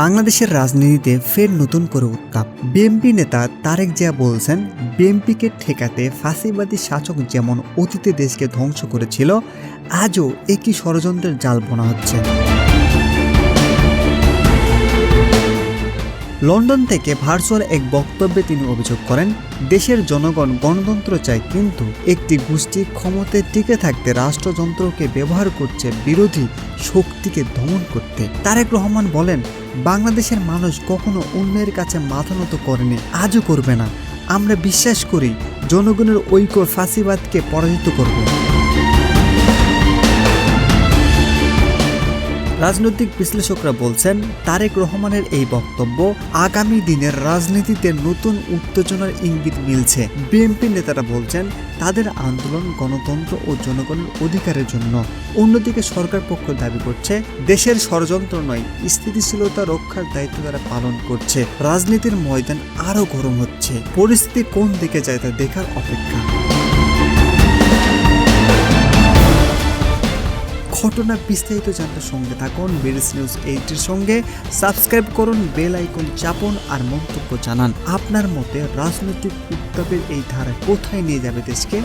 বাংলাদেশের রাজনীতিতে ফের নতুন করে উত্তাপ বিএনপি নেতা তারেক জিয়া বলছেন, বিএনপিকে ঠেকাতে ফাঁসিবাদী শাসক যেমন অতীতে দেশকে ধ্বংস করেছিল, আজও একই ষড়যন্ত্রের জাল বোনা হচ্ছে। লন্ডন থেকে ভার্চুয়াল এক বক্তব্যে তিনি অভিযোগ করেন, দেশের জনগণ গণতন্ত্র চায় কিন্তু একটি গোষ্ঠী ক্ষমতায় টিকে থাকতে রাষ্ট্রযন্ত্রকে ব্যবহার করছে বিরোধী শক্তিকে দমন করতে। তারেক রহমান বলেন বাংলাদেশের মানুষ কখনো অন্যের কাছে মাথা নত করেনি, আজও করবে না। আমরা বিশ্বাস করি, জনগণের ঐক্য ফাঁসিবাদকে পরাজিত করবে। রাজনৈতিক বিশ্লেষকরা বলছেন, তারেক রহমানের এই বক্তব্য আগামী দিনের রাজনীতিতে নতুন উত্তেজনার ইঙ্গিত মিলছে। বিএনপি নেতারা বলছেন, তাদের আন্দোলন গণতন্ত্র ও জনগণের অধিকারের জন্য। অন্যদিকে সরকার পক্ষ দাবি করছে, দেশের ষড়যন্ত্র নয়, স্থিতিশীলতা রক্ষার দায়িত্ব তারা পালন করছে। রাজনীতির ময়দান আরও গরম হচ্ছে। পরিস্থিতি কোন দিকে যায় তা দেখার অপেক্ষা। ঘটনা বিস্তারিত জানতে সঙ্গে থাকুন বিডিস নিউজ এইটির সঙ্গে। সাবস্ক্রাইব করুন, বেল আইকন চাপুন আর মন্তব্য জানান। আপনার মতে রাজনৈতিক উত্তাপের এই ধারা কোথায় নিয়ে যাবে দেশকে?